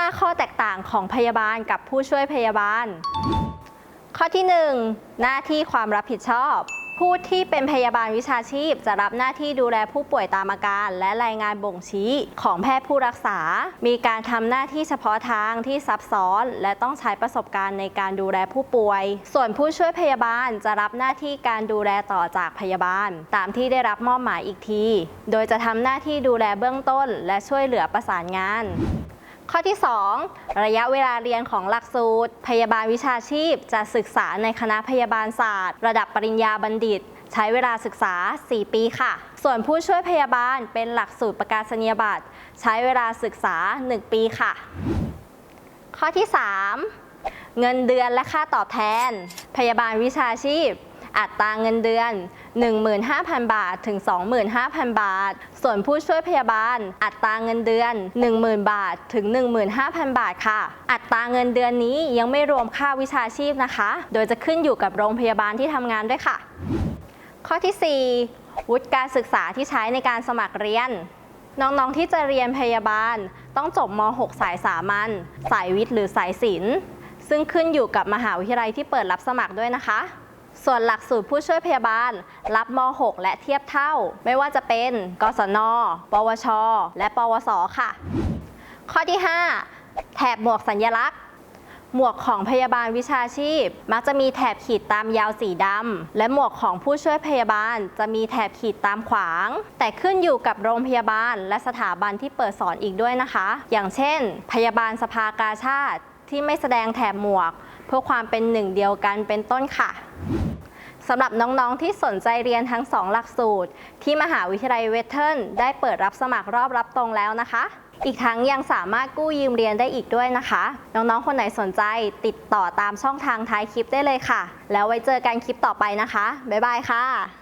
5 ข้อแตกต่างของพยาบาลกับผู้ช่วยพยาบาล ข้อที่ 1 หน้าที่ความรับผิดชอบ ผู้ที่เป็นพยาบาลวิชาชีพ จะรับหน้าที่ดูแลผู้ป่วยตามอาการ และรายงานบ่งชี้ของแพทย์ผู้รักษา มีการทำหน้าที่เฉพาะทางที่ซับซ้อน และต้องใช้ประสบการณ์ในการดูแลผู้ป่วย ส่วนผู้ช่วยพยาบาลจะรับหน้าที่การดูแลต่อจากพยาบาล ตามที่ได้รับมอบหมายอีกที โดยจะทำหน้าที่ดูแลเบื้องต้น และช่วยเหลือประสานงาน ข้อที่ 2 ระยะเวลาเรียนของหลักสูตร พยาบาลวิชาชีพ จะศึกษาในคณะพยาบาลศาสตร์ ระดับปริญญาบัณฑิต ใช้เวลาศึกษา 4 ปีค่ะ ส่วนผู้ช่วยพยาบาลเป็นหลักสูตรประกาศนียบัตร ใช้เวลาศึกษา 1 ปีค่ะ ข้อที่ 3 เงินเดือนและค่าตอบแทน พยาบาลวิชาชีพ อัตราเงินเดือน 15,000 บาทถึง 25,000 บาท ส่วนผู้ช่วยพยาบาล อัตราเงินเดือน 10,000 บาทถึง 15,000 บาทค่ะ อัตราเงินเดือนนี้ยังไม่รวมค่าวิชาชีพนะคะ โดยจะขึ้นอยู่กับโรงพยาบาลที่ทำงานด้วยค่ะ ข้อที่ 4 วุฒิการศึกษาที่ใช้ในการสมัครเรียนน้องๆ ที่จะเรียนพยาบาลต้องจบม .6 สายสามัญ สายวิทย์หรือสายศิลป์ ซึ่งขึ้นอยู่กับมหาวิทยาลัยที่เปิดรับสมัครด้วยนะคะ ส่วนหลักสูตรผู้ช่วยพยาบาล รับม .6 และเทียบเท่า ไม่ว่าจะเป็น กศน ปวช และปวส ค่ะ ข้อที่ 5 แถบหมวกสัญลักษณ์ หมวกของพยาบาลวิชาชีพ มักจะมีแถบขีดตามยาวสีดำ และหมวกของผู้ช่วยพยาบาลจะมีแถบขีดตามขวาง แต่ขึ้นอยู่กับโรงพยาบาลและสถาบันที่เปิดสอนอีกด้วยนะคะ อย่างเช่น พยาบาลสภากาชาติ ที่ไม่แสดงแถบหมวก เพื่อความเป็นหนึ่งเดียวกันเป็นต้นค่ะสำหรับน้องๆ ที่สนใจเรียนทั้ง2หลักสูตร ที่มหาวิทยาลัยเวทเทิร์นได้เปิดรับสมัครรอบรับตรงแล้วนะคะ อีกทั้งยังสามารถกู้ยืมเรียนได้อีกด้วยนะคะ น้องๆ คนไหนสนใจติดต่อตามช่องทางท้ายคลิปได้เลยค่ะ แล้วไว้เจอกันคลิปต่อไปนะคะ บ๊ายบายค่ะ